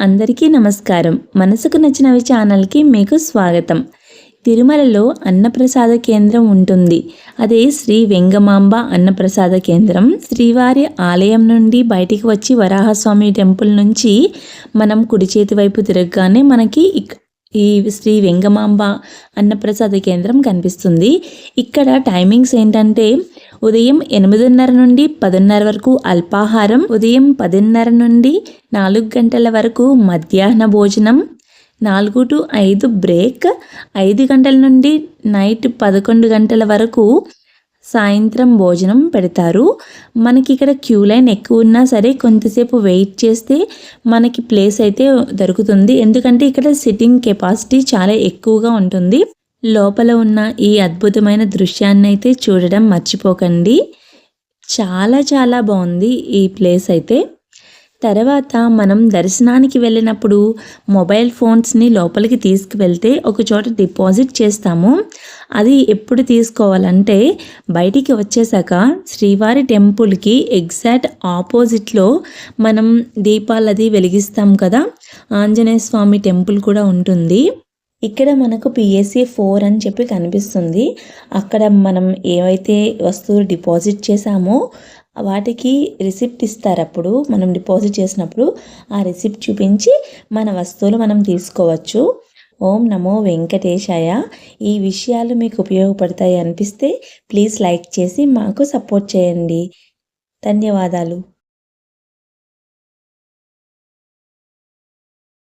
అందరికీ నమస్కారం. మనసుకు నచ్చినవి ఛానల్కి మీకు స్వాగతం. తిరుమలలో అన్నప్రసాద కేంద్రం ఉంటుంది. అదే శ్రీ వెంగమాంబ అన్నప్రసాద కేంద్రం. శ్రీవారి ఆలయం నుండి బయటికి వచ్చి వరాహస్వామి టెంపుల్ నుంచి మనం కుడి చేతి వైపు తిరగగానే మనకి ఈ శ్రీ వెంగమాంబ అన్నప్రసాద కేంద్రం కనిపిస్తుంది. ఇక్కడ టైమింగ్స్ ఏంటంటే ఉదయం ఎనిమిదిన్నర నుండి పదిన్నర వరకు అల్పాహారం ఉదయం పదిన్నర నుండి నాలుగు గంటల వరకు మధ్యాహ్న భోజనం నాలుగు టు ఐదు బ్రేక్ ఐదు గంటల నుండి నైట్ పదకొండు గంటల వరకు సాయంత్రం భోజనం పెడతారు. మనకి ఇక్కడ క్యూ లైన్ ఎక్కువ ఉన్నా సరే కొంతసేపు వెయిట్ చేస్తే మనకి ప్లేస్ అయితే దొరుకుతుంది. ఎందుకంటే ఇక్కడ సిట్టింగ్ కెపాసిటీ చాలా ఎక్కువగా ఉంటుంది. లోపల ఉన్న ఈ అద్భుతమైన దృశ్యాన్ని అయితే చూడడం మర్చిపోకండి. చాలా చాలా బాగుంది ఈ ప్లేస్ అయితే. తర్వాత మనం దర్శనానికి వెళ్ళినప్పుడు మొబైల్ ఫోన్స్ని లోపలికి తీసుకువెళ్తే ఒక చోట డిపాజిట్ చేస్తాము. అది ఎప్పుడు తీసుకోవాలంటే బయటికి వచ్చేసాక శ్రీవారి టెంపుల్కి ఎగ్జాక్ట్ ఆపోజిట్లో మనం దీపాలది వెలిగిస్తాం కదా. ఆంజనేయ స్వామి టెంపుల్ కూడా ఉంటుంది. ఇక్కడ మనకు పిఎస్సి ఫోర్ అని చెప్పి కనిపిస్తుంది. అక్కడ మనం ఏవైతే వస్తువులు డిపాజిట్ చేశామో వాటికి రిసిప్ట్ ఇస్తారు అప్పుడు. మనం డిపాజిట్ చేసినప్పుడు ఆ రిసిప్ట్ చూపించి మన వస్తువులు మనం తీసుకోవచ్చు. ఓం నమో వెంకటేశాయ. ఈ విషయాలు మీకు ఉపయోగపడతాయి అనిపిస్తే ప్లీజ్ లైక్ చేసి మాకు సపోర్ట్ చేయండి. ధన్యవాదాలు.